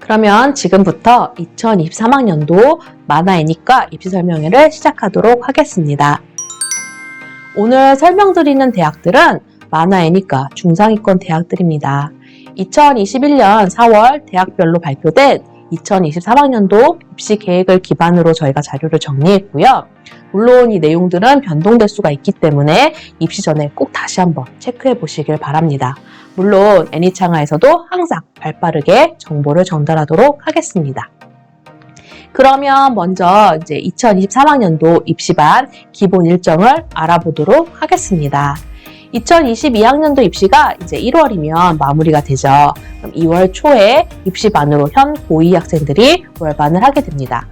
그러면 지금부터 2023학년도 만화 애니과 입시 설명회를 시작하도록 하겠습니다. 오늘 설명드리는 대학들은 만화 애니과 중상위권 대학들입니다. 2021년 4월 대학별로 발표된 2023학년도 입시 계획을 기반으로 저희가 자료를 정리했고요. 물론 이 내용들은 변동될 수가 있기 때문에 입시 전에 꼭 다시 한번 체크해 보시길 바랍니다. 물론 애니창하에서도 항상 발빠르게 정보를 전달하도록 하겠습니다. 그러면 먼저 이제 2023학년도 입시반 기본 일정을 알아보도록 하겠습니다. 2022학년도 입시가 이제 1월이면 마무리가 되죠. 그럼 2월 초에 입시반으로 현 고2 학생들이 월반을 하게 됩니다.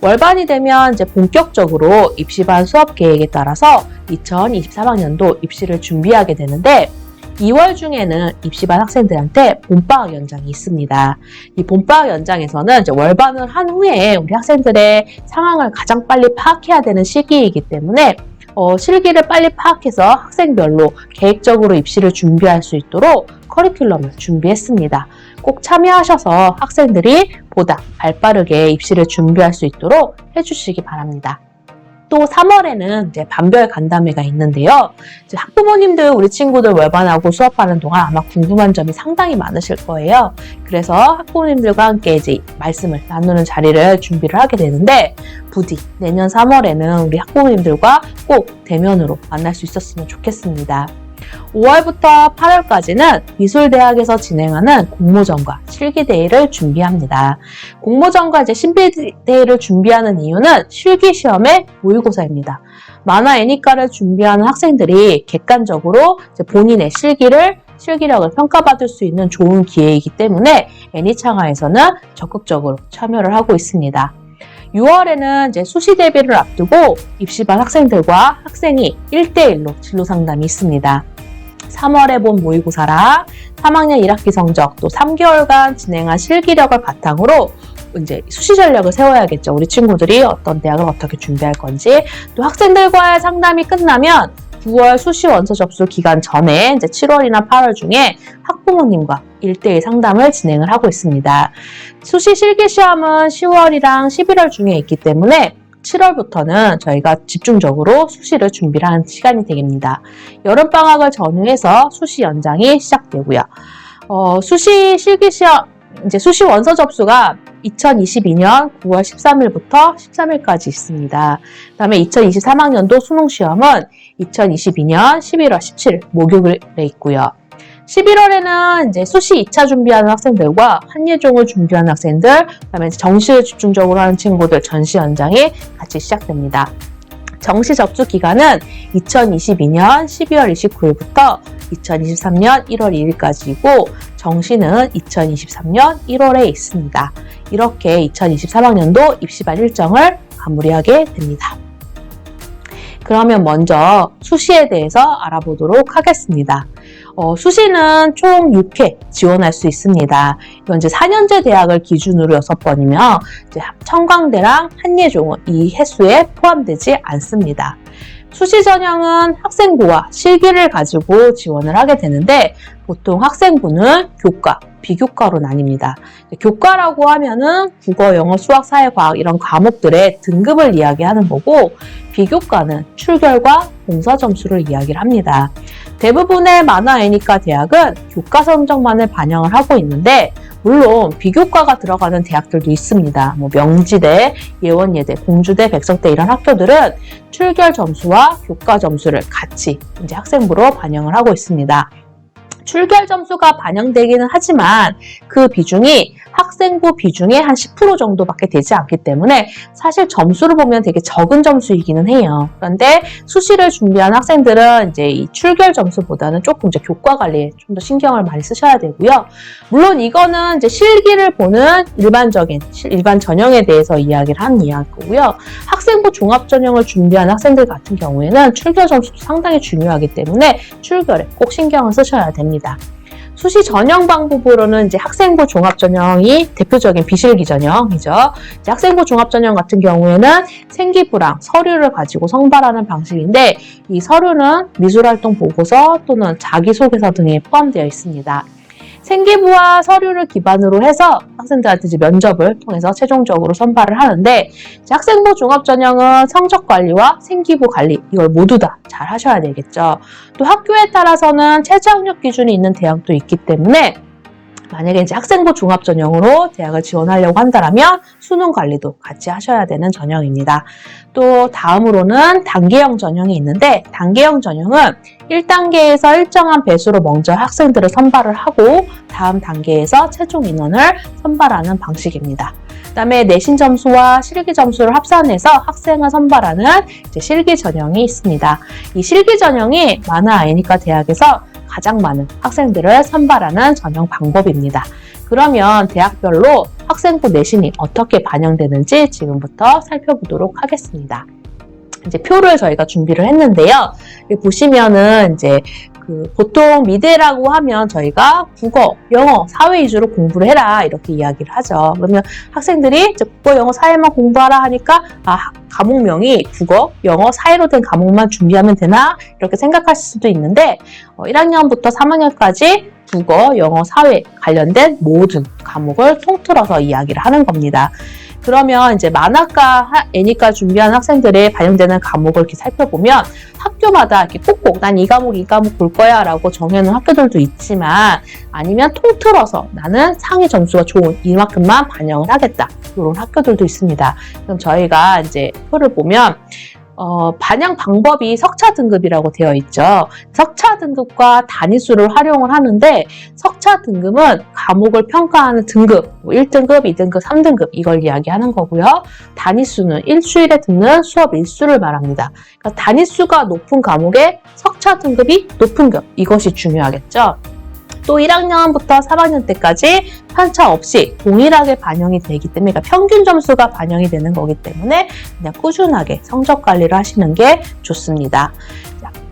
월반이 되면 이제 본격적으로 입시반 수업 계획에 따라서 2023학년도 입시를 준비하게 되는데 2월 중에는 입시반 학생들한테 봄방학 연장이 있습니다. 이 봄방학 연장에서는 월반을 한 후에 우리 학생들의 상황을 가장 빨리 파악해야 되는 시기이기 때문에 어, 실기를 빨리 파악해서 학생별로 계획적으로 입시를 준비할 수 있도록 커리큘럼을 준비했습니다. 꼭 참여하셔서 학생들이 보다 발빠르게 입시를 준비할 수 있도록 해주시기 바랍니다. 또 3월에는 이제 반별 간담회가 있는데요. 이제 학부모님들 우리 친구들 월반하고 수업하는 동안 아마 궁금한 점이 상당히 많으실 거예요. 그래서 학부모님들과 함께 이제 말씀을 나누는 자리를 준비를 하게 되는데 부디 내년 3월에는 우리 학부모님들과 꼭 대면으로 만날 수 있었으면 좋겠습니다. 5월부터 8월까지는 미술대학에서 진행하는 공모전과 실기대회를 준비합니다. 공모전과 이제 신비대회를 준비하는 이유는 실기시험의 모의고사입니다. 만화 애니과를 준비하는 학생들이 객관적으로 본인의 실기를 실기력을 평가받을 수 있는 좋은 기회이기 때문에 애니창하에서는 적극적으로 참여를 하고 있습니다. 6월에는 이제 수시 대비를 앞두고 입시 반 학생들과 학생이 1대1로 진로 상담이 있습니다. 3월에 본 모의고사랑 3학년 1학기 성적 또 3개월간 진행한 실기력을 바탕으로 이제 수시 전략을 세워야겠죠. 우리 친구들이 어떤 대학을 어떻게 준비할 건지 또 학생들과의 상담이 끝나면 9월 수시 원서 접수 기간 전에 이제 7월이나 8월 중에 학부모님과 1대1 상담을 진행을 하고 있습니다. 수시 실기 시험은 10월이랑 11월 중에 있기 때문에 7월부터는 저희가 집중적으로 수시를 준비를 하는 시간이 되겠습니다. 여름방학을 전후해서 수시 연장이 시작되고요. 어, 수시 실기 시험, 이제 수시 원서 접수가 2022년 9월 13일부터 13일까지 있습니다. 그 다음에 2023학년도 수능시험은 2022년 11월 17일 목요일에 있고요. 11월에는 이제 수시 2차 준비하는 학생들과 한예종을 준비하는 학생들, 그다음에 정시를 집중적으로 하는 친구들 전시 연장이 같이 시작됩니다. 정시 접수 기간은 2022년 12월 29일부터 2023년 1월 2일까지이고 정시는 2023년 1월에 있습니다. 이렇게 2023학년도 입시반 일정을 마무리하게 됩니다. 그러면 먼저 수시에 대해서 알아보도록 하겠습니다. 어, 수시는 총 6회 지원할 수 있습니다. 이건 이제 4년제 대학을 기준으로 6번이며 이제 청강대랑 한예종은 이 횟수에 포함되지 않습니다. 수시 전형은 학생부와 실기를 가지고 지원을 하게 되는데 보통 학생부는 교과, 비교과로 나뉩니다. 교과라고 하면은 국어, 영어, 수학, 사회, 과학 이런 과목들의 등급을 이야기하는 거고 비교과는 출결과 봉사 점수를 이야기를 합니다. 대부분의 만화 애니과 대학은 교과 성적만을 반영을 하고 있는데 물론 비교과가 들어가는 대학들도 있습니다. 뭐 명지대, 예원예대, 공주대, 백석대 이런 학교들은 출결 점수와 교과 점수를 같이 이제 학생부로 반영을 하고 있습니다. 출결 점수가 반영되기는 하지만 그 비중이 학생부 비중의 한 10% 정도밖에 되지 않기 때문에 사실 점수를 보면 되게 적은 점수이기는 해요. 그런데 수시를 준비한 학생들은 이제 이 출결 점수보다는 조금 이제 교과 관리에 좀 더 신경을 많이 쓰셔야 되고요. 물론 이거는 이제 실기를 보는 일반적인 일반 전형에 대해서 이야기를 하는 이야기고요. 학생부 종합 전형을 준비한 학생들 같은 경우에는 출결 점수도 상당히 중요하기 때문에 출결에 꼭 신경을 쓰셔야 됩니다. 수시 전형 방법으로는 이제 학생부 종합 전형이 대표적인 비실기 전형이죠. 학생부 종합 전형 같은 경우에는 생기부랑 서류를 가지고 성발하는 방식인데 이 서류는 미술활동 보고서 또는 자기소개서 등에 포함되어 있습니다. 생기부와 서류를 기반으로 해서 학생들한테 이제 면접을 통해서 최종적으로 선발을 하는데 학생부 종합 전형은 성적 관리와 생기부 관리 이걸 모두 다 잘 하셔야 되겠죠. 또 학교에 따라서는 최저 학력 기준이 있는 대학도 있기 때문에 만약에 이제 학생부 종합 전형으로 대학을 지원하려고 한다면 수능 관리도 같이 하셔야 되는 전형입니다. 또 다음으로는 단계형 전형이 있는데 단계형 전형은 1단계에서 일정한 배수로 먼저 학생들을 선발을 하고 다음 단계에서 최종 인원을 선발하는 방식입니다. 그다음에 내신 점수와 실기 점수를 합산해서 학생을 선발하는 실기 전형이 있습니다. 이 실기 전형이 만화 아이니까 대학에서 가장 많은 학생들을 선발하는 전형 방법입니다. 그러면 대학별로 학생부 내신이 어떻게 반영되는지 지금부터 살펴보도록 하겠습니다. 이제 표를 저희가 준비를 했는데요. 보시면은 이제 그 보통 미대라고 하면 저희가 국어, 영어, 사회 위주로 공부를 해라 이렇게 이야기를 하죠. 그러면 학생들이 국어, 영어, 사회만 공부하라 하니까 아, 과목명이 국어, 영어, 사회로 된 과목만 준비하면 되나 이렇게 생각하실 수도 있는데 어, 1학년부터 3학년까지 국어, 영어, 사회 관련된 모든 과목을 통틀어서 이야기를 하는 겁니다. 그러면 이제 만화과, 하- 애니과 준비한 학생들의 반영되는 과목을 이렇게 살펴보면 학교마다 이렇게 꼭꼭 난 이 과목, 이 과목 볼 거야 라고 정해놓은 학교들도 있지만 아니면 통틀어서 나는 상위 점수가 좋은 이만큼만 반영을 하겠다. 이런 학교들도 있습니다. 그럼 저희가 이제 표를 보면 어, 반영 방법이 석차 등급이라고 되어 있죠. 석차 등급과 단위수를 활용을 하는데 석차 등급은 과목을 평가하는 등급, 뭐 1등급, 2등급, 3등급 이걸 이야기하는 거고요. 단위수는 일주일에 듣는 수업 일수를 말합니다. 그러니까 단위수가 높은 과목의 석차 등급이 높은 것 이것이 중요하겠죠. 또 1학년부터 3학년 때까지 편차 없이 동일하게 반영이 되기 때문에 그러니까 평균 점수가 반영이 되는 거기 때문에 그냥 꾸준하게 성적 관리를 하시는 게 좋습니다.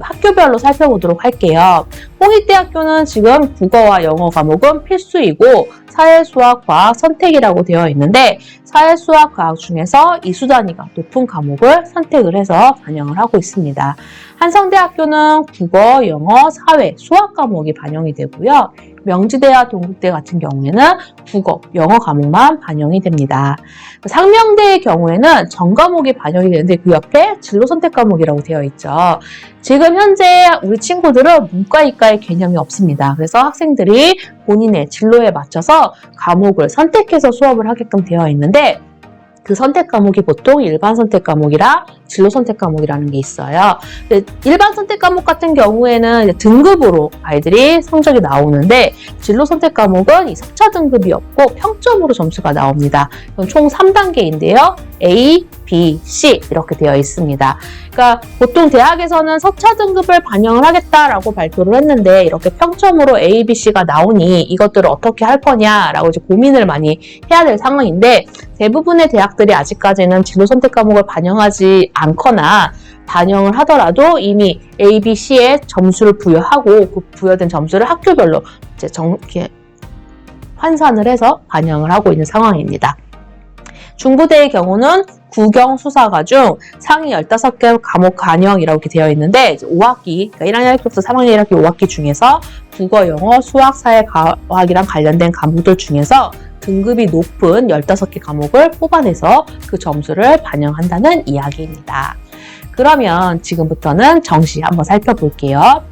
자, 학교별로 살펴보도록 할게요. 홍익대학교는 지금 국어와 영어 과목은 필수이고 사회, 수학, 과학 선택이라고 되어 있는데 사회, 수학, 과학 중에서 이수 단위가 높은 과목을 선택을 해서 반영을 하고 있습니다. 한성대학교는 국어, 영어, 사회, 수학 과목이 반영이 되고요. 명지대와 동국대 같은 경우에는 국어, 영어 과목만 반영이 됩니다. 상명대의 경우에는 전 과목이 반영이 되는데 그 옆에 진로 선택 과목이라고 되어 있죠. 지금 현재 우리 친구들은 문과, 이과의 개념이 없습니다. 그래서 학생들이 본인의 진로에 맞춰서 과목을 선택해서 수업을 하게끔 되어 있는데 그 선택 과목이 보통 일반 선택 과목이라 진로 선택 과목이라는 게 있어요. 근데 일반 선택 과목 같은 경우에는 등급으로 아이들이 성적이 나오는데 진로 선택 과목은 이 석차 등급이 없고 평점으로 점수가 나옵니다. 총 3단계인데요. A, B, C 이렇게 되어 있습니다. 그러니까 보통 대학에서는 석차 등급을 반영을 하겠다라고 발표를 했는데 이렇게 평점으로 A, B, C가 나오니 이것들을 어떻게 할 거냐라고 이제 고민을 많이 해야 될 상황인데 대부분의 대학들이 아직까지는 진로 선택 과목을 반영하지 않거나 반영을 하더라도 이미 A, B, C에 점수를 부여하고 그 부여된 점수를 학교별로 이제 정, 이렇게 환산을 해서 반영을 하고 있는 상황입니다. 중부대의 경우는 국영 수사과 중 상위 15개 과목 반영이라고 이렇게 되어 있는데 5학기, 그러니까 1학년 1학기부터 3학년 1학기 5학기 중에서 국어, 영어, 수학, 사회, 과학이랑 관련된 과목들 중에서 등급이 높은 15개 과목을 뽑아내서 그 점수를 반영한다는 이야기입니다. 그러면 지금부터는 정시 한번 살펴볼게요.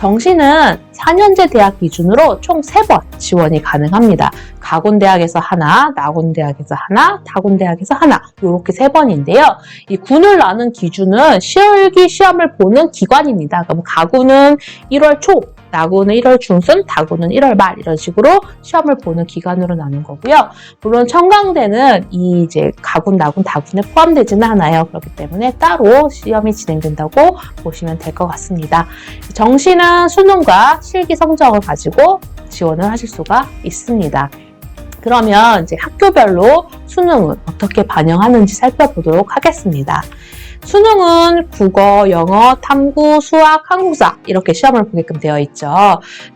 정시는 4년제 대학 기준으로 총 3번 지원이 가능합니다. 가군대학에서 하나, 나군대학에서 하나, 다군대학에서 하나 이렇게 세 번인데요. 이 군을 나눈 기준은 시월기 시험을 보는 기관입니다. 그럼 가군은 1월 초, 나군은 1월 중순, 다군은 1월 말 이런 식으로 시험을 보는 기간으로 나눈 거고요. 물론 청강대는 이 이제 가군, 나군, 다군에 포함되지는 않아요. 그렇기 때문에 따로 시험이 진행된다고 보시면 될 것 같습니다. 정시는 수능과 실기 성적을 가지고 지원을 하실 수가 있습니다. 그러면 이제 학교별로 수능은 어떻게 반영하는지 살펴보도록 하겠습니다. 수능은 국어, 영어, 탐구, 수학, 한국사 이렇게 시험을 보게끔 되어 있죠.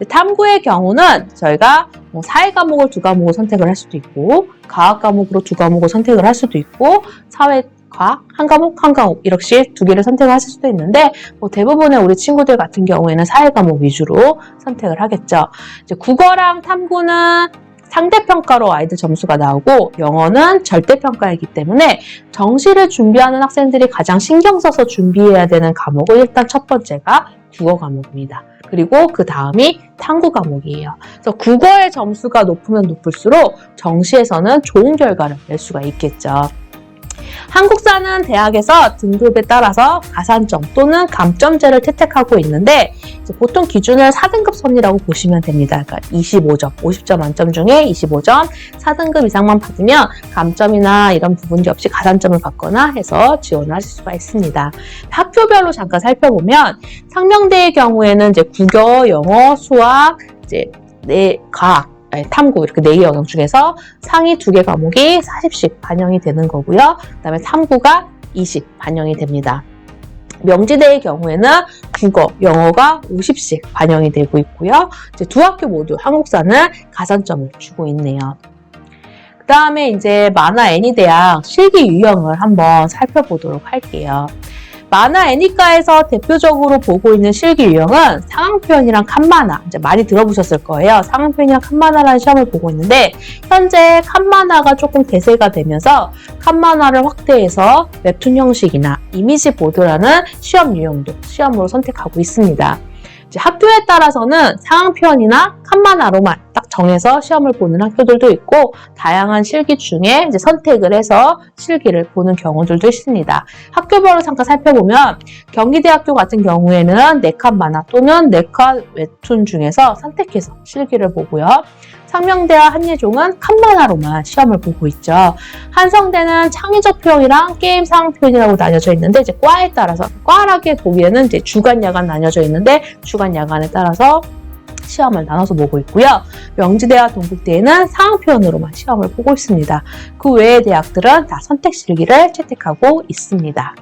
탐구의 경우는 저희가 뭐 사회 과목을 두 과목을 선택을 할 수도 있고 과학 과목으로 두 과목을 선택을 할 수도 있고 사회 과학, 한 과목, 한 과목 이렇게 두 개를 선택하실 수도 있는데 뭐 대부분의 우리 친구들 같은 경우에는 사회 과목 위주로 선택을 하겠죠. 이제 국어랑 탐구는 상대평가로 아이들 점수가 나오고 영어는 절대평가이기 때문에 정시를 준비하는 학생들이 가장 신경 써서 준비해야 되는 과목은 일단 첫 번째가 국어 과목입니다. 그리고 그 다음이 탐구 과목이에요. 그래서 국어의 점수가 높으면 높을수록 정시에서는 좋은 결과를 낼 수가 있겠죠. 한국사는 대학에서 등급에 따라서 가산점 또는 감점제를 채택하고 있는데 보통 기준을 4등급 선이라고 보시면 됩니다. 그러니까 25점, 50점 만점 중에 25점, 4등급 이상만 받으면 감점이나 이런 부분이 없이 가산점을 받거나 해서 지원을 하실 수가 있습니다. 학교별로 잠깐 살펴보면 상명대의 경우에는 이제 국어, 영어, 수학, 이제 내 과학 아니, 탐구 이렇게 네 개 영역 중에서 상위 두 개 과목이 40씩 반영이 되는 거고요. 그다음에 탐구가 20 반영이 됩니다. 명지대의 경우에는 국어, 영어가 50씩 반영이 되고 있고요. 이제 두 학교 모두 한국사는 가산점을 주고 있네요. 그 다음에 이제 만화 애니 대학 실기 유형을 한번 살펴보도록 할게요. 만화 애니카에서 대표적으로 보고 있는 실기 유형은 상황 표현이랑 칸만화 이제 많이 들어보셨을 거예요. 상황 표현이랑 칸만화라는 시험을 보고 있는데 현재 칸만화가 조금 대세가 되면서 칸만화를 확대해서 웹툰 형식이나 이미지 보드라는 시험 유형도 시험으로 선택하고 있습니다. 학교에 따라서는 상황 표현이나 칸만화로만 딱 정해서 시험을 보는 학교들도 있고 다양한 실기 중에 이제 선택을 해서 실기를 보는 경우들도 있습니다. 학교별로 잠깐 살펴보면 경기대학교 같은 경우에는 네컷 만화 또는 네컷 웹툰 중에서 선택해서 실기를 보고요. 상명대와 한예종은 칸만화로만 시험을 보고 있죠. 한성대는 창의적 표현이랑 게임 상황 표현이라고 나뉘어져 있는데 이제 과에 따라서 과라게 보기에는 이제 주간 야간 나뉘어져 있는데 주간 야간에 따라서 시험을 나눠서 보고 있고요. 명지대와 동국대에는 상황 표현으로만 시험을 보고 있습니다. 그 외의 대학들은 다 선택 실기를 채택하고 있습니다.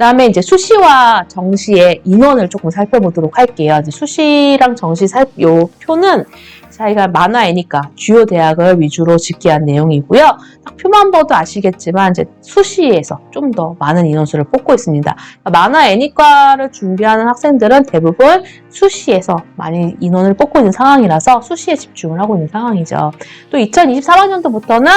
그다음에 이제 수시와 정시의 인원을 조금 살펴보도록 할게요. 수시랑 정시 살, 요 표는 저희가 만화애니까 주요 대학을 위주로 집계한 내용이고요. 딱 표만 봐도 아시겠지만 이제 수시에서 좀 더 많은 인원수를 뽑고 있습니다. 만화애니과를 준비하는 학생들은 대부분 수시에서 많이 인원을 뽑고 있는 상황이라서 수시에 집중을 하고 있는 상황이죠. 또 2024학년도부터는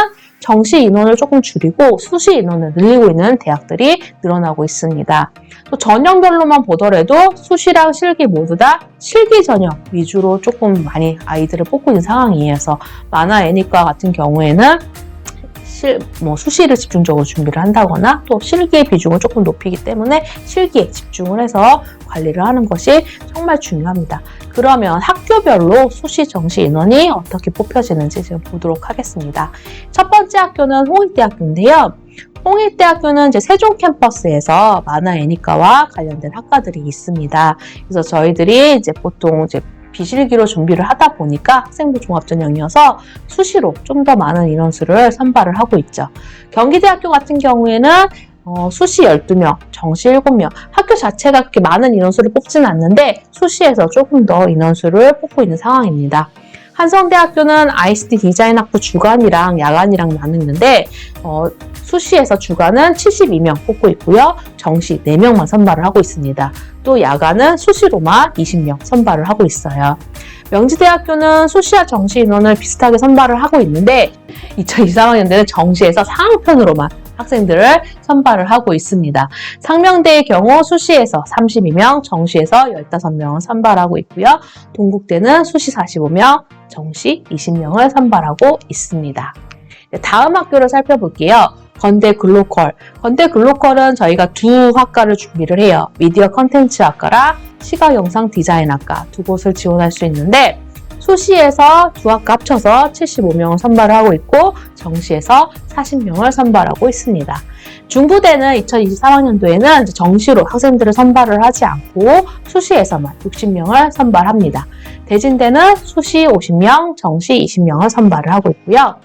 정시 인원을 조금 줄이고 수시 인원을 늘리고 있는 대학들이 늘어나고 있습니다. 또 전형별로만 보더라도 수시랑 실기 모두 다 실기 전형 위주로 조금 많이 아이들을 뽑고 있는 상황이어서 만화 애니과 같은 경우에는 실, 뭐 수시를 집중적으로 준비를 한다거나 또 실기의 비중을 조금 높이기 때문에 실기에 집중을 해서 관리를 하는 것이 정말 중요합니다. 그러면 학교별로 수시 정시 인원이 어떻게 뽑혀지는지 지금 보도록 하겠습니다. 첫 번째 학교는 홍익대학교인데요. 홍익대학교는 이제 세종 캠퍼스에서 만화 애니과와 관련된 학과들이 있습니다. 그래서 저희들이 이제 보통 이제 비실기로 준비를 하다 보니까 학생부 종합전형이어서 수시로 좀 더 많은 인원수를 선발을 하고 있죠. 경기대학교 같은 경우에는 어, 수시 12명, 정시 7명. 학교 자체가 그렇게 많은 인원수를 뽑지는 않는데 수시에서 조금 더 인원수를 뽑고 있는 상황입니다. 한성대학교는 ICT 디자인 학부 주간이랑 야간이랑 나누는데 어, 수시에서 주간은 72명 뽑고 있고요. 정시 4명만 선발을 하고 있습니다. 또 야간은 수시로만 20명 선발을 하고 있어요. 명지대학교는 수시와 정시 인원을 비슷하게 선발을 하고 있는데 2023학년대는 정시에서 상황편으로만 학생들을 선발을 하고 있습니다. 상명대의 경우 수시에서 32명, 정시에서 15명을 선발하고 있고요. 동국대는 수시 45명, 정시 20명을 선발하고 있습니다. 다음 학교를 살펴볼게요. 건대 글로컬. 건대 글로컬은 저희가 두 학과를 준비를 해요. 미디어 컨텐츠 학과랑 시각 영상 디자인 학과 두 곳을 지원할 수 있는데 수시에서 두 학과 합쳐서 75명을 선발을 하고 있고 정시에서 40명을 선발하고 있습니다. 중부대는 2023학년도에는 정시로 학생들을 선발을 하지 않고 수시에서만 60명을 선발합니다. 대진대는 수시 50명, 정시 20명을 선발을 하고 있고요.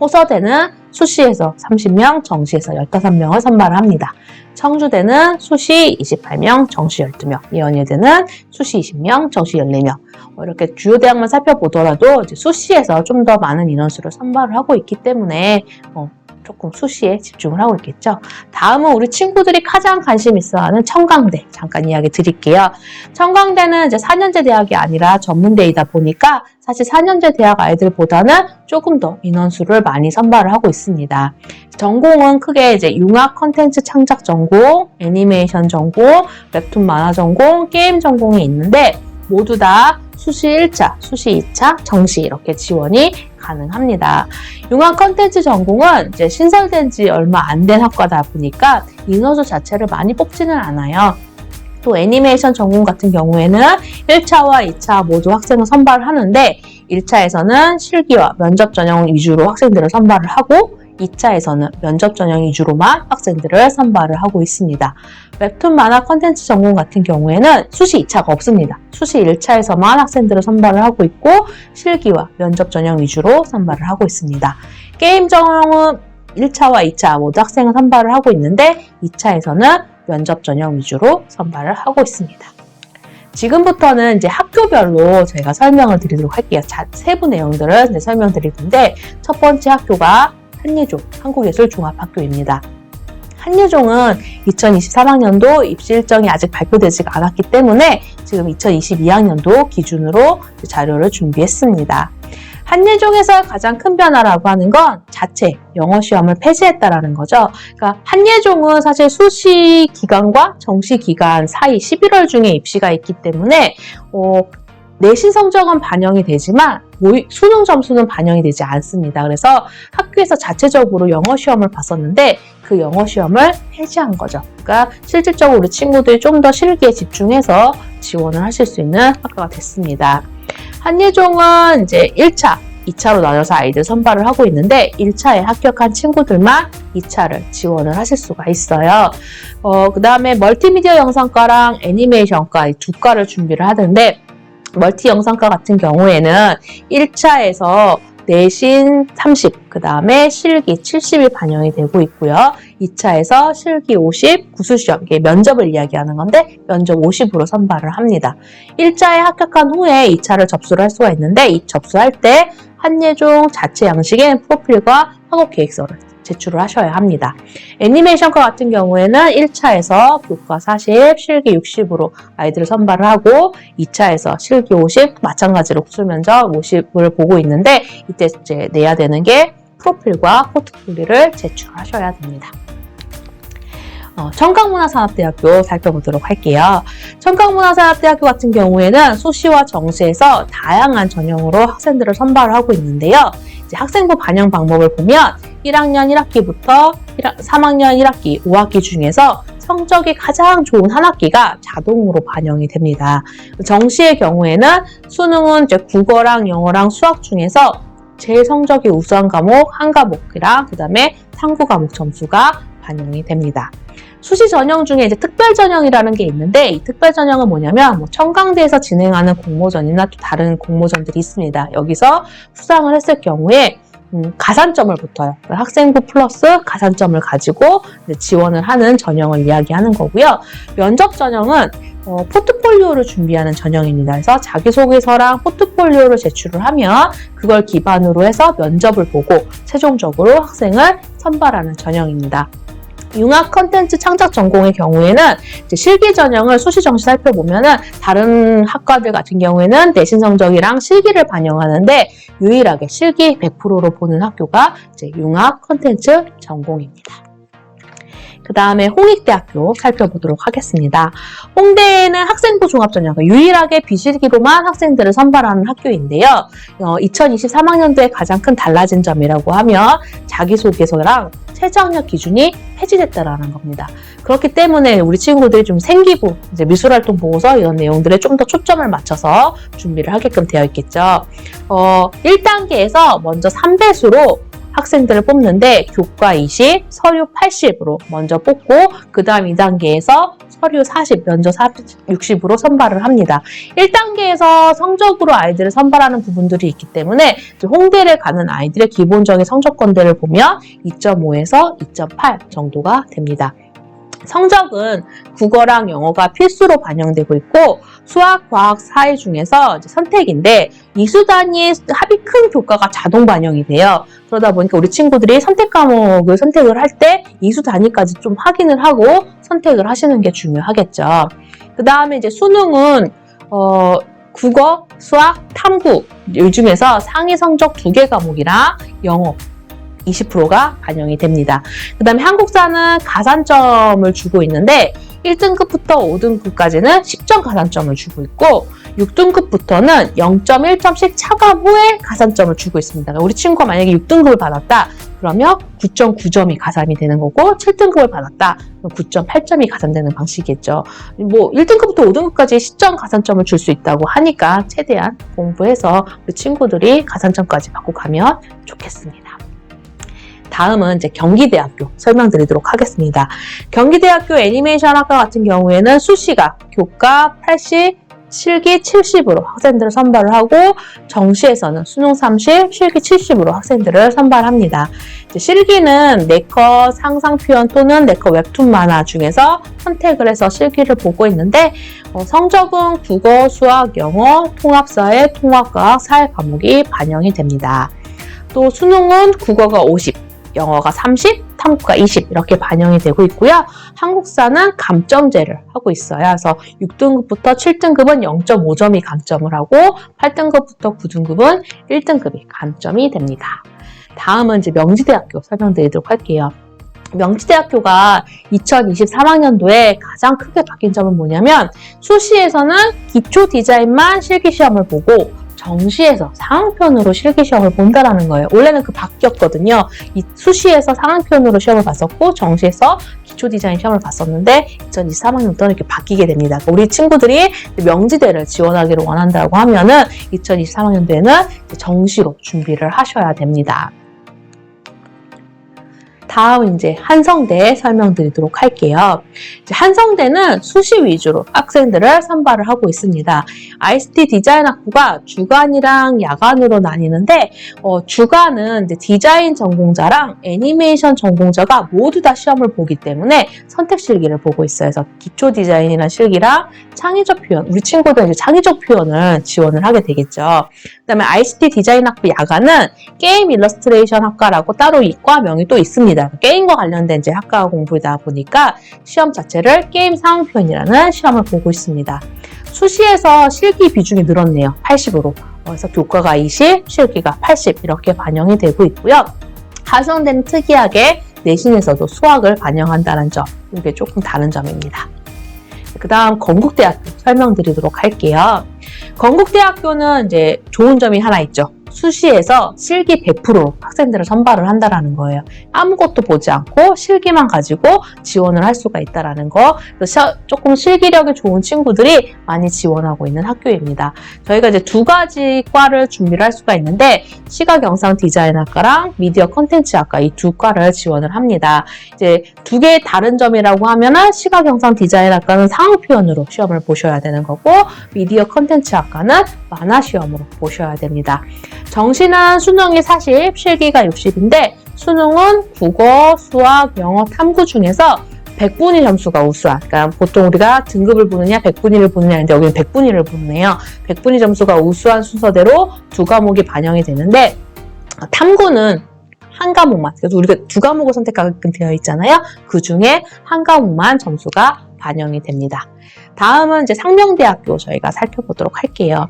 호서대는 수시에서 30명, 정시에서 15명을 선발을 합니다. 청주대는 수시 28명, 정시 12명, 예언예대는 수시 20명, 정시 14명. 뭐 이렇게 주요 대학만 살펴보더라도 수시에서 좀 더 많은 인원수를 선발을 하고 있기 때문에 어, 조금 수시에 집중을 하고 있겠죠. 다음은 우리 친구들이 가장 관심 있어하는 청강대 잠깐 이야기 드릴게요. 청강대는 이제 4년제 대학이 아니라 전문대이다 보니까 사실 4년제 대학 아이들보다는 조금 더 인원수를 많이 선발을 하고 있습니다. 전공은 크게 이제 융합 컨텐츠 창작 전공, 애니메이션 전공, 웹툰 만화 전공, 게임 전공이 있는데 모두 다 수시 1차, 수시 2차, 정시 이렇게 지원이 가능합니다. 융합 컨텐츠 전공은 이제 신설된 지 얼마 안 된 학과다 보니까 인원수 자체를 많이 뽑지는 않아요. 또 애니메이션 전공 같은 경우에는 1차와 2차 모두 학생을 선발을 하는데 1차에서는 실기와 면접 전형 위주로 학생들을 선발을 하고 2차에서는 면접 전형 위주로만 학생들을 선발을 하고 있습니다. 웹툰 만화 컨텐츠 전공 같은 경우에는 수시 2차가 없습니다. 수시 1차에서만 학생들을 선발을 하고 있고 실기와 면접 전형 위주로 선발을 하고 있습니다. 게임 전형은 1차와 2차 모두 학생을 선발을 하고 있는데 2차에서는 면접 전형 위주로 선발을 하고 있습니다. 지금부터는 이제 학교별로 저희가 설명을 드리도록 할게요. 자, 세부 내용들을 이제 설명드릴 텐데 첫 번째 학교가 한예종 한국예술종합학교입니다. 한예종은 2023학년도 입시 일정이 아직 발표되지가 않았기 때문에 지금 2022학년도 기준으로 자료를 준비했습니다. 한예종에서 가장 큰 변화라고 하는 건 자체 영어 시험을 폐지했다라는 거죠. 그러니까 한예종은 사실 수시 기간과 정시 기간 사이 11월 중에 입시가 있기 때문에 어, 내신 성적은 반영이 되지만 수능 점수는 반영이 되지 않습니다. 그래서 학교에서 자체적으로 영어 시험을 봤었는데 그 영어 시험을 폐지한 거죠. 그러니까 실질적으로 우리 친구들이 좀 더 실기에 집중해서 지원을 하실 수 있는 학교가 됐습니다. 한예종은 이제 1차, 2차로 나눠서 아이들 선발을 하고 있는데 1차에 합격한 친구들만 2차를 지원을 하실 수가 있어요. 어, 그 다음에 멀티미디어 영상과랑 애니메이션과 이두 과를 준비를 하는데 멀티 영상과 같은 경우에는 1차에서 내신 30, 그 다음에 실기 70이 반영이 되고 있고요. 2차에서 실기 50, 구수시험, 면접을 이야기하는 건데 면접 50으로 선발을 합니다. 1차에 합격한 후에 2차를 접수를 할 수가 있는데 이 접수할 때 한예종 자체 양식의 프로필과 학업 계획서를 제출을 하셔야 합니다. 애니메이션과 같은 경우에는 1차에서 교과 40, 실기 60으로 아이들을 선발을 하고 2차에서 실기 50, 마찬가지로 구술 면접 50을 보고 있는데 이때 이제 내야 되는 게 프로필과 포트폴리오를 제출하셔야 됩니다. 어, 청강문화산업대학교 살펴보도록 할게요. 청강문화산업대학교 같은 경우에는 수시와 정시에서 다양한 전형으로 학생들을 선발을 하고 있는데요. 이제 학생부 반영 방법을 보면 1학년 1학기부터 3학년 1학기, 5학기 중에서 성적이 가장 좋은 한 학기가 자동으로 반영이 됩니다. 정시의 경우에는 수능은 이제 국어랑 영어랑 수학 중에서 제 성적이 우수한 과목 한 과목이랑 그 다음에 탐구 과목 점수가 반영이 됩니다. 수시 전형 중에 이제 특별 전형이라는 게 있는데 이 특별 전형은 뭐냐면 뭐 청강대에서 진행하는 공모전이나 또 다른 공모전들이 있습니다. 여기서 수상을 했을 경우에 음, 가산점을 붙어요. 학생부 플러스 가산점을 가지고 지원을 하는 전형을 이야기하는 거고요. 면접 전형은 어, 포트폴리오를 준비하는 전형입니다. 그래서 자기소개서랑 포트폴리오를 제출을 하면 그걸 기반으로 해서 면접을 보고 최종적으로 학생을 선발하는 전형입니다. 융합 컨텐츠 창작 전공의 경우에는 실기 전형을 수시 정시 살펴보면은 다른 학과들 같은 경우에는 내신 성적이랑 실기를 반영하는데 유일하게 실기 100%로 보는 학교가 융합 컨텐츠 전공입니다. 그 다음에 홍익대학교 살펴보도록 하겠습니다. 홍대는 학생부 종합전형, 유일하게 비실기로만 학생들을 선발하는 학교인데요. 어, 2023학년도에 가장 큰 달라진 점이라고 하면 자기소개서랑 최저학력 기준이 폐지됐다라는 겁니다. 그렇기 때문에 우리 친구들이 좀 생기부, 이제 미술활동 보고서 이런 내용들에 좀 더 초점을 맞춰서 준비를 하게끔 되어 있겠죠. 어, 1단계에서 먼저 3배수로 학생들을 뽑는데 교과 20, 서류 80으로 먼저 뽑고 그 다음 2단계에서 서류 40, 면접 60으로 선발을 합니다. 1단계에서 성적으로 아이들을 선발하는 부분들이 있기 때문에 홍대를 가는 아이들의 기본적인 성적권들을 보면 2.5에서 2.8 정도가 됩니다. 성적은 국어랑 영어가 필수로 반영되고 있고 수학, 과학, 사회 중에서 선택인데 이수 단위 합이 큰 교과가 자동 반영이 돼요. 그러다 보니까 우리 친구들이 선택 과목을 선택을 할 때 이수 단위까지 좀 확인을 하고 선택을 하시는 게 중요하겠죠. 그 다음에 이제 수능은 어, 국어, 수학, 탐구 이 중에서 상위 성적 두 개 과목이랑 영어 20%가 반영이 됩니다. 그 다음에 한국사는 가산점을 주고 있는데 1등급부터 5등급까지는 10점 가산점을 주고 있고 6등급부터는 0.1점씩 차감 후에 가산점을 주고 있습니다. 그러니까 우리 친구가 만약에 6등급을 받았다 그러면 9.9점이 가산이 되는 거고 7등급을 받았다 그럼 9.8점이 가산되는 방식이겠죠. 뭐 1등급부터 5등급까지 10점 가산점을 줄 수 있다고 하니까 최대한 공부해서 우리 친구들이 가산점까지 받고 가면 좋겠습니다. 다음은 이제 경기대학교 설명드리도록 하겠습니다. 경기대학교 애니메이션 학과 같은 경우에는 수시가 교과 80, 실기 70으로 학생들을 선발을 하고 정시에서는 수능 30, 실기 70으로 학생들을 선발합니다. 실기는 네컷 상상 표현 또는 네컷 웹툰 만화 중에서 선택을 해서 실기를 보고 있는데 어, 성적은 국어, 수학, 영어, 통합사회, 통합과학, 사회 과목이 반영이 됩니다. 또 수능은 국어가 50, 영어가 30, 탐구가 20 이렇게 반영이 되고 있고요. 한국사는 감점제를 하고 있어요. 그래서 6등급부터 7등급은 0.5점이 감점을 하고 8등급부터 9등급은 1등급이 감점이 됩니다. 다음은 이제 명지대학교 설명드리도록 할게요. 명지대학교가 2023학년도에 가장 크게 바뀐 점은 뭐냐면 수시에서는 기초 디자인만 실기 시험을 보고 정시에서 상황편으로 실기 시험을 본다라는 거예요. 원래는 그 바뀌었거든요. 이 수시에서 상황편으로 시험을 봤었고 정시에서 기초 디자인 시험을 봤었는데 2023학년부터는 이렇게 바뀌게 됩니다. 그러니까 우리 친구들이 명지대를 지원하기를 원한다고 하면은 2023학년도에는 정시로 준비를 하셔야 됩니다. 다음 이제 한성대 설명드리도록 할게요. 한성대는 수시 위주로 학생들을 선발을 하고 있습니다. ICT 디자인 학부가 주간이랑 야간으로 나뉘는데 어, 주간은 이제 디자인 전공자랑 애니메이션 전공자가 모두 다 시험을 보기 때문에 선택 실기를 보고 있어요. 그래서 기초 디자인이나 실기랑 창의적 표현, 우리 친구들 이제 창의적 표현을 지원을 하게 되겠죠. 그다음에 ICT 디자인 학부 야간은 게임 일러스트레이션 학과라고 따로 이과명이 또 있습니다. 게임과 관련된 이제 학과 공부다 보니까 시험 자체를 게임 상황 표현이라는 시험을 보고 있습니다. 수시에서 실기 비중이 늘었네요. 80으로. 그래서 교과가 20, 실기가 80 이렇게 반영이 되고 있고요. 하성대는 특이하게 내신에서도 수학을 반영한다는 점, 이게 조금 다른 점입니다. 그 다음 건국대학교 설명드리도록 할게요. 건국대학교는 이제 좋은 점이 하나 있죠. 수시에서 실기 100% 학생들을 선발을 한다라는 거예요. 아무것도 보지 않고 실기만 가지고 지원을 할 수가 있다라는 거. 그래서 조금 실기력이 좋은 친구들이 많이 지원하고 있는 학교입니다. 저희가 이제 두 가지 과를 준비를 할 수가 있는데 시각 영상 디자인 학과랑 미디어 컨텐츠 학과 이 두 과를 지원을 합니다. 이제 두 개의 다른 점이라고 하면은 시각 영상 디자인 학과는 상호 표현으로 시험을 보셔야 되는 거고 미디어 컨텐츠 학과는 만화 시험으로 보셔야 됩니다. 정시는 수능이 40, 실기가 60인데 수능은 국어, 수학, 영어, 탐구 중에서 100분위 점수가 우수한. 그러니까 보통 우리가 등급을 보느냐, 100분위를 보느냐 인데 여기는 100분위를 보네요. 100분위 점수가 우수한 순서대로 두 과목이 반영이 되는데 탐구는 한 과목만, 그래서 우리가 두 과목을 선택하게끔 되어 있잖아요. 그 중에 한 과목만 점수가 반영이 됩니다. 다음은 이제 상명대학교 저희가 살펴보도록 할게요.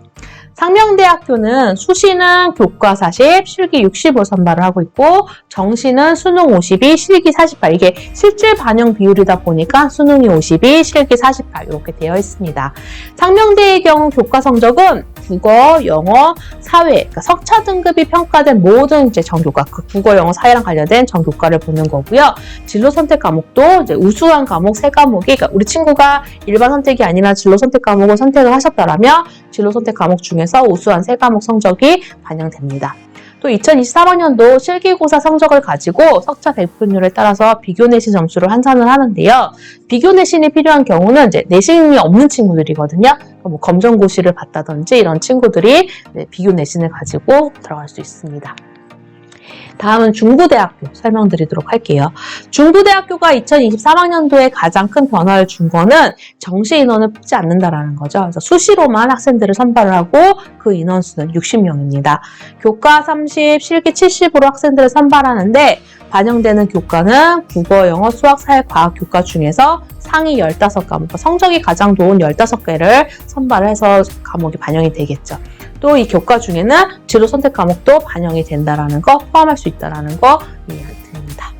상명대학교는 수시는 교과 40, 실기 60을 선발을 하고 있고 정시는 수능 52, 실기 48 이게 실질 반영 비율이다 보니까 수능이 52, 실기 48 이렇게 되어 있습니다. 상명대의 경우 교과 성적은 국어, 영어, 사회, 그러니까 석차 등급이 평가된 모든 이제 전교과, 그 국어, 영어, 사회랑 관련된 전교과를 보는 거고요. 진로 선택 과목도 이제 우수한 과목 세 과목이, 그러니까 우리 친구가 일반 선택이 아니라 진로 선택 과목을 선택을 하셨다라면 진로 선택 과목 중에 서 우수한 세 과목 성적이 반영됩니다. 또 2023학년도 실기고사 성적을 가지고 석차 배분율에 따라서 비교 내신 점수를 환산을 하는데요. 비교 내신이 필요한 경우는 이제 내신이 없는 친구들이거든요. 뭐 검정고시를 봤다든지 이런 친구들이 네, 비교 내신을 가지고 들어갈 수 있습니다. 다음은 중부대학교 설명드리도록 할게요. 중부대학교가 2023학년도에 가장 큰 변화를 준 거는 정시 인원을 뽑지 않는다라는 거죠. 그래서 수시로만 학생들을 선발을 하고 그 인원수는 60명입니다. 교과 30, 실기 70으로 학생들을 선발하는데 반영되는 교과는 국어, 영어, 수학, 사회, 과학 교과 중에서 상위 15과목, 성적이 가장 좋은 15개를 선발해서 과목이 반영이 되겠죠. 또 이 교과 중에는 진로 선택 과목도 반영이 된다라는 거, 포함할 수 있다라는 거 이해드립니다.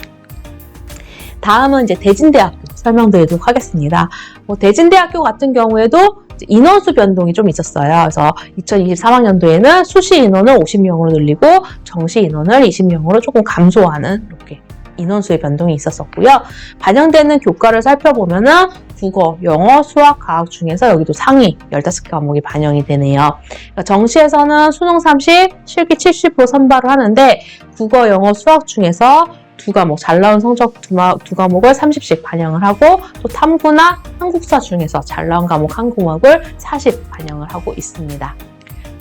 다음은 이제 대진대학교 설명드리도록 하겠습니다. 뭐 대진대학교 같은 경우에도 인원수 변동이 좀 있었어요. 그래서 2023학년도에는 수시 인원을 50명으로 늘리고 정시 인원을 20명으로 조금 감소하는 이렇게 인원수의 변동이 있었었고요. 반영되는 교과를 살펴보면은 국어, 영어, 수학, 과학 중에서 여기도 상위 15과목이 반영이 되네요. 그러니까 정시에서는 수능 30, 실기 70으로 선발을 하는데 국어, 영어, 수학 중에서 두 과목, 잘 나온 성적 두, 마- 두 과목을 30씩 반영을 하고 또 탐구나 한국사 중에서 잘 나온 과목 한 과목을 40 반영을 하고 있습니다.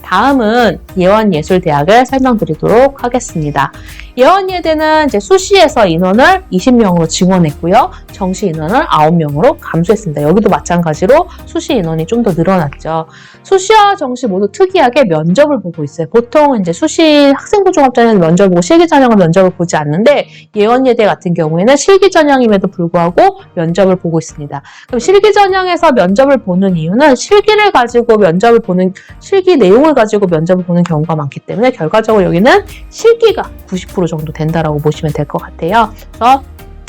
다음은 예원예술대학을 설명드리도록 하겠습니다. 예원예대는 이제 수시에서 인원을 20명으로 증원했고요. 정시 인원을 9명으로 감소했습니다. 여기도 마찬가지로 수시 인원이 좀 더 늘어났죠. 수시와 정시 모두 특이하게 면접을 보고 있어요. 보통 이제 수시 학생부 종합전형 면접을 보고 실기 전형은 면접을 보지 않는데 예원예대 같은 경우에는 실기 전형임에도 불구하고 면접을 보고 있습니다. 그럼 실기 전형에서 면접을 보는 이유는 실기를 가지고 면접을 보는 실기 내용을 가지고 면접을 보는 경우가 많기 때문에 결과적으로 여기는 실기가 90% 정도 된다라고 보시면 될 것 같아요. 그래서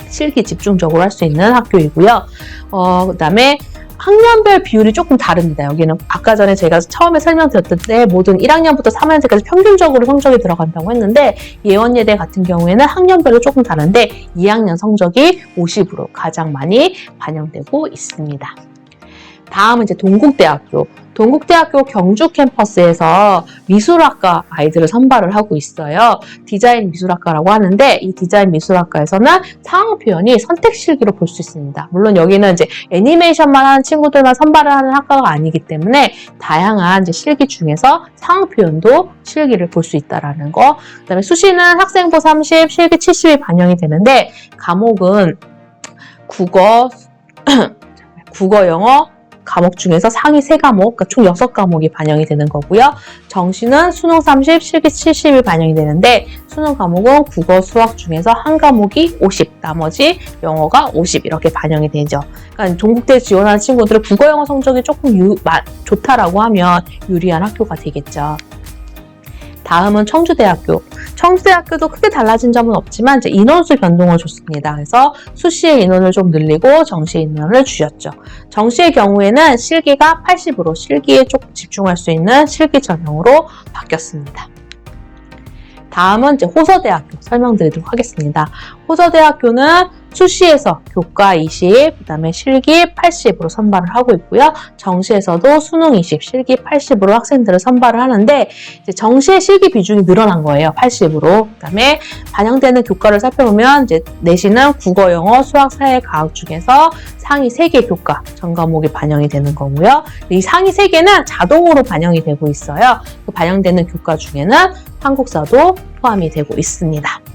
실기 집중적으로 할 수 있는 학교이고요. 어, 그다음에 학년별 비율이 조금 다릅니다. 여기는 아까 전에 제가 처음에 설명드렸던 때 모든 1학년부터 3학년까지 평균적으로 성적이 들어간다고 했는데 예원예대 같은 경우에는 학년별로 조금 다른데 2학년 성적이 50으로 가장 많이 반영되고 있습니다. 다음은 이제 동국대학교. 동국대학교 경주 캠퍼스에서 미술학과 아이들을 선발을 하고 있어요. 디자인 미술학과라고 하는데 이 디자인 미술학과에서는 상황 표현이 선택 실기로 볼 수 있습니다. 물론 여기는 이제 애니메이션만 하는 친구들만 선발을 하는 학과가 아니기 때문에 다양한 이제 실기 중에서 상황 표현도 실기를 볼 수 있다라는 거. 그다음에 수시는 학생부 30, 실기 70이 반영이 되는데 과목은 국어, 국어, 영어, 과목 중에서 상위 3과목, 그러니까 총 6과목이 반영이 되는 거고요. 정시는 수능 30, 실기 70이 반영이 되는데 수능 과목은 국어, 수학 중에서 한 과목이 50, 나머지 영어가 50 이렇게 반영이 되죠. 그러니까 종국대 지원하는 친구들은 국어, 영어 성적이 조금 유, 마, 좋다라고 하면 유리한 학교가 되겠죠. 다음은 청주대학교. 청주대학교도 크게 달라진 점은 없지만 이제 인원수 변동을 줬습니다. 그래서 수시의 인원을 좀 늘리고 정시 인원을 줄였죠. 정시의 경우에는 실기가 80으로 실기에 조금 집중할 수 있는 실기 전형으로 바뀌었습니다. 다음은 이제 호서대학교 설명드리도록 하겠습니다. 호서대학교는 수시에서 교과 20, 그 다음에 실기 80으로 선발을 하고 있고요. 정시에서도 수능 20, 실기 80으로 학생들을 선발을 하는데 이제 정시의 실기 비중이 늘어난 거예요. 80으로. 그 다음에 반영되는 교과를 살펴보면 이제 내신은 국어, 영어, 수학, 사회, 과학 중에서 상위 3개 교과 전 과목이 반영이 되는 거고요. 이 상위 3개는 자동으로 반영이 되고 있어요. 그 반영되는 교과 중에는 한국사도 포함이 되고 있습니다.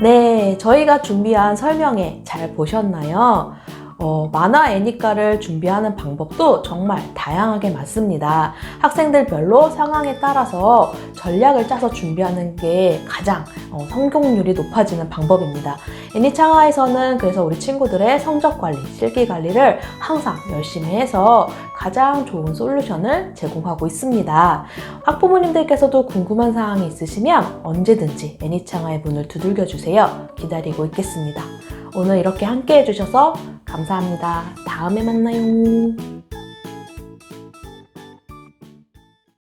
네, 저희가 준비한 설명회 잘 보셨나요? 어, 만화 애니카를 준비하는 방법도 정말 다양하게 많습니다. 학생들별로 상황에 따라서 전략을 짜서 준비하는 게 가장 어, 성공률이 높아지는 방법입니다. 애니창화에서는 그래서 우리 친구들의 성적 관리, 실기 관리를 항상 열심히 해서 가장 좋은 솔루션을 제공하고 있습니다. 학부모님들께서도 궁금한 사항이 있으시면 언제든지 애니창화의 문을 두들겨 주세요. 기다리고 있겠습니다. 오늘 이렇게 함께 해주셔서 감사합니다. 다음에 만나요.